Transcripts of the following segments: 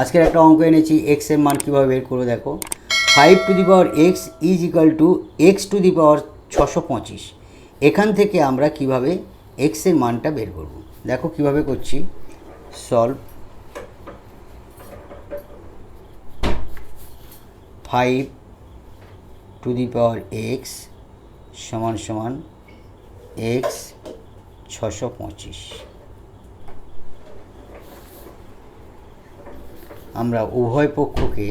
আজকের একটা অঙ্ক এনেছি এক্সের মান কীভাবে বের করব দেখো। Five to the power x is equal to x to the power ছশো পঁচিশ। এখান থেকে আমরা কীভাবে এক্সের মানটা বের করব? দেখো কীভাবে করছি। Solve five to the power x সমান সমান এক্স ছশো পঁচিশ। আমরা উভয় পক্ষকে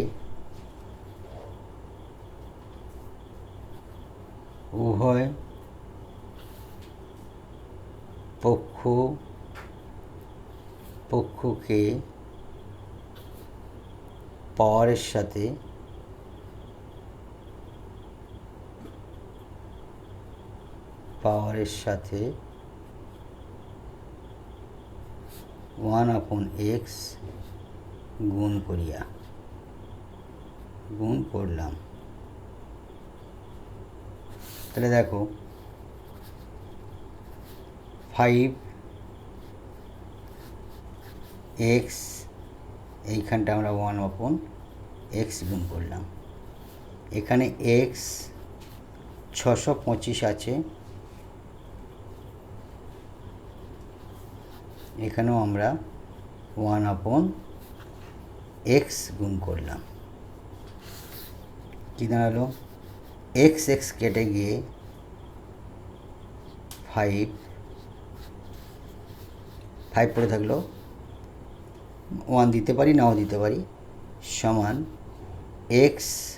উভয় পক্ষ পক্ষকে পাওয়ারের সাথে পাওয়ারের সাথে ওয়ান আপন এক্স গুণ করিয়া। গুণ করলাম। তাহলে দেখো ফাইভ এক্স এইখানটা আমরা ওয়ান অপন এক্স গুণ করলাম। এখানে এক্স ছশো পঁচিশ আছে। এখানেও আমরা ওয়ান আপন এক্স গুণ করলাম। কী দাঁড়াল? এক্স এক্স কেটে গিয়ে ফাইভ ফাইভ পড়ে থাকল। ওয়ান দিতে পারি, নাও দিতে পারি। সমান এক্স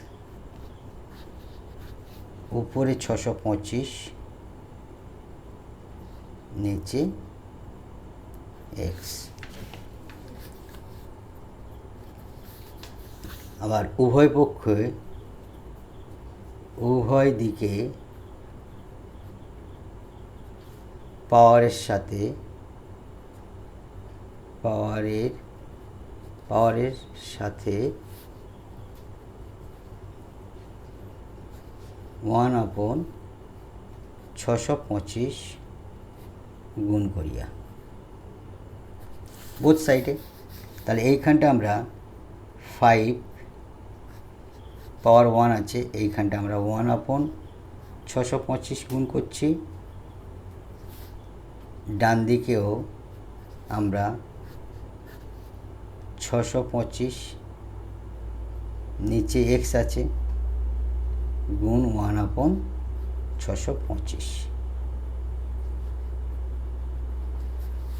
উপরে ছশো পঁচিশ, নিচে এক্স আবার উভয় পক্ষে উভয় দিকে পাওয়ারের সাথে পাওয়ারের পাওয়ারের সাথে ওয়ান আপন ছশো পঁচিশ গুণ করিয়া। বোথ সাইডে তাহলে এইখানটা আমরা ফাইভ পাওয়ার ওয়ান আছে, এইখানটা আমরা ওয়ান আপন। ছশো পঁচিশ গুণ করছি। ডান দিকেও আমরা ছশো পঁচিশ, নিচে এক্স আছে, গুণ ওয়ান আপন ছশো পঁচিশ।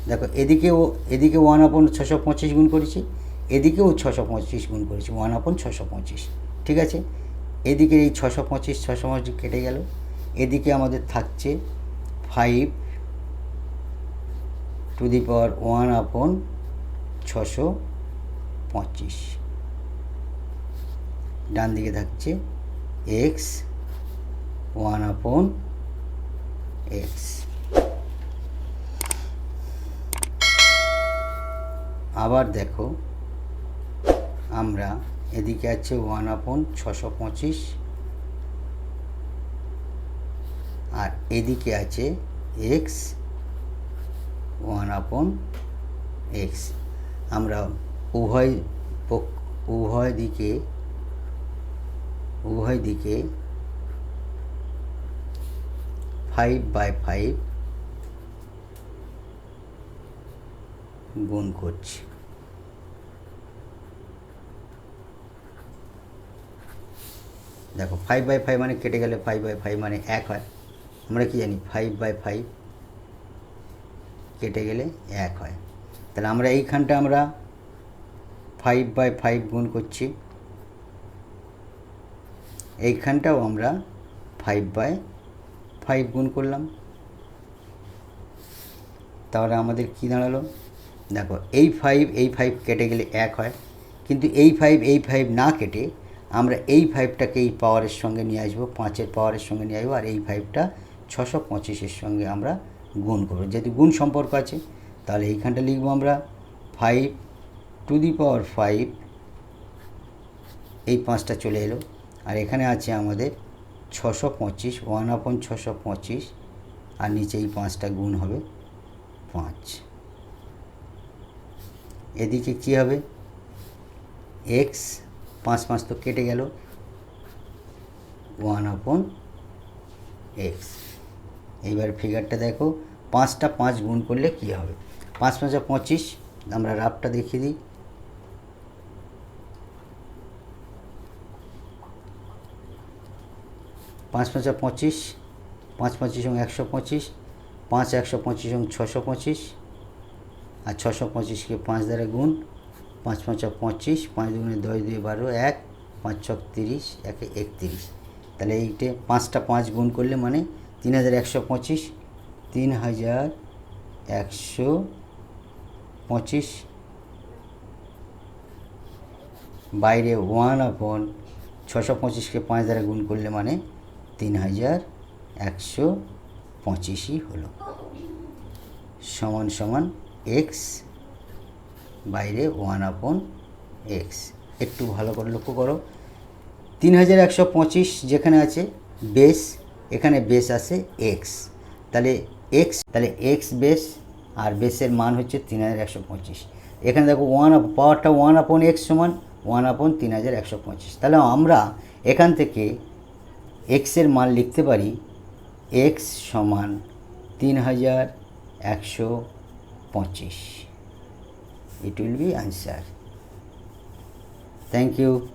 দেখো, এদিকেও, এদিকে ওয়ান আপন ছশো পঁচিশ গুণ করেছি, এদিকেও ছশো পঁচিশ গুণ করেছি, ওয়ান আপন ছশো পঁচিশ। ঠিক আছে? এদিকে এই ছশো পঁচিশ ছশো পঁচিশ কেটে গেল। এদিকে আমাদের থাকছে five to the power one upon ছশো পঁচিশ। ডান দিকে থাকছে এক্স ওয়ান আপন এক্স আবার দেখো, আমরা এদিকে আছে ওয়ান আপন ছশো পঁচিশ। আর এদিকে আছে এক্স, ওয়ান আপন এক্স। আমরা উভয় উভয় দিকে উভয় দিকে ফাইভ বাই ফাইভ গুণ করছি। দেখো ফাইভ বাই ফাইভ মানে কেটে গেলে ফাইভ বাই ফাইভ মানে এক হয়। আমরা কি জানি? ফাইভ বাই ফাইভ কেটে গেলে এক হয়। তাহলে আমরা এইখানটা আমরা ফাইভ বাই ফাইভ গুণ করছি। এইখানটাও আমরা ফাইভ বাই ফাইভ গুণ করলাম। তাহলে আমাদের কী দাঁড়াল? দেখো, এই ফাইভ এই ফাইভ কেটে গেলে এক হয়। কিন্তু এই ফাইভ এই ফাইভ না কেটে আমরা এই ফাইভটাকে এই পাওয়ারের সঙ্গে নিয়ে আসব, পাঁচের পাওয়ারের সঙ্গে নিয়ে আসব, আর এই ফাইভটা ছশো পঁচিশের সঙ্গে আমরা গুণ করব। যেহেতু গুণ সম্পর্ক আছে, তাহলে এইখানটা লিখব আমরা five to the power five এই পাঁচটা চলে এলো। আর এখানে আছে আমাদের ছশো পঁচিশ ওয়ান আপন ছশো পঁচিশ, আর নিচে এই পাঁচটা গুণ হবে পাঁচ। এদিকে কী হবে? এক্স পাঁচ পাঁচ তো কেটে গেল। ওয়ান আপন এক্স এইবার ফিগারটা দেখো, পাঁচটা পাঁচ গুণ করলে কী হবে? পাঁচ পাঁচা পঁচিশ, আমরা রাফটা দেখিয়ে দিই। পাঁচ পাঁচা পঁচিশ, পাঁচ পঁচিশ এবং একশো পঁচিশ, পাঁচ একশো পঁচিশ এবং ছশো পঁচিশ, আর ছশো পঁচিশকে পাঁচ দ্বারা গুণ পাঁচ পাঁচা পঁচিশ, পাঁচ দুগুণে দশ দুই বারো, এক, পাঁচ ছক তিরিশ, একে একত্রিশ। তাহলে এইটে পাঁচটা পাঁচ গুণ করলে মানে তিন হাজার একশো পঁচিশ, তিন হাজার একশো পঁচিশ বাইরে ওয়ান আপন ছশো পঁচিশকে পাঁচ দ্বারা গুণ করলে মানে তিন হাজার একশো পঁচিশই হলো। সমান সমান এক্স বাইরে ওয়ান আপন এক্স একটু ভালো করে লক্ষ্য করো। তিন হাজার একশো পঁচিশ যেখানে আছে বেস এখানে বেস আছে এক্স তাহলে এক্স তাহলে এক্স বেস আর বেসের মান হচ্ছে তিন হাজার একশো পঁচিশ। এখানে দেখো ওয়ান পাওয়ারটা ওয়ান আপন এক্স সমান ওয়ান আপন তিন হাজার একশো পঁচিশ। তাহলে আমরা এখান থেকে এক্সের মান লিখতে পারি এক্স সমান তিন হাজার একশো পঁচিশ। it will be answer thank you.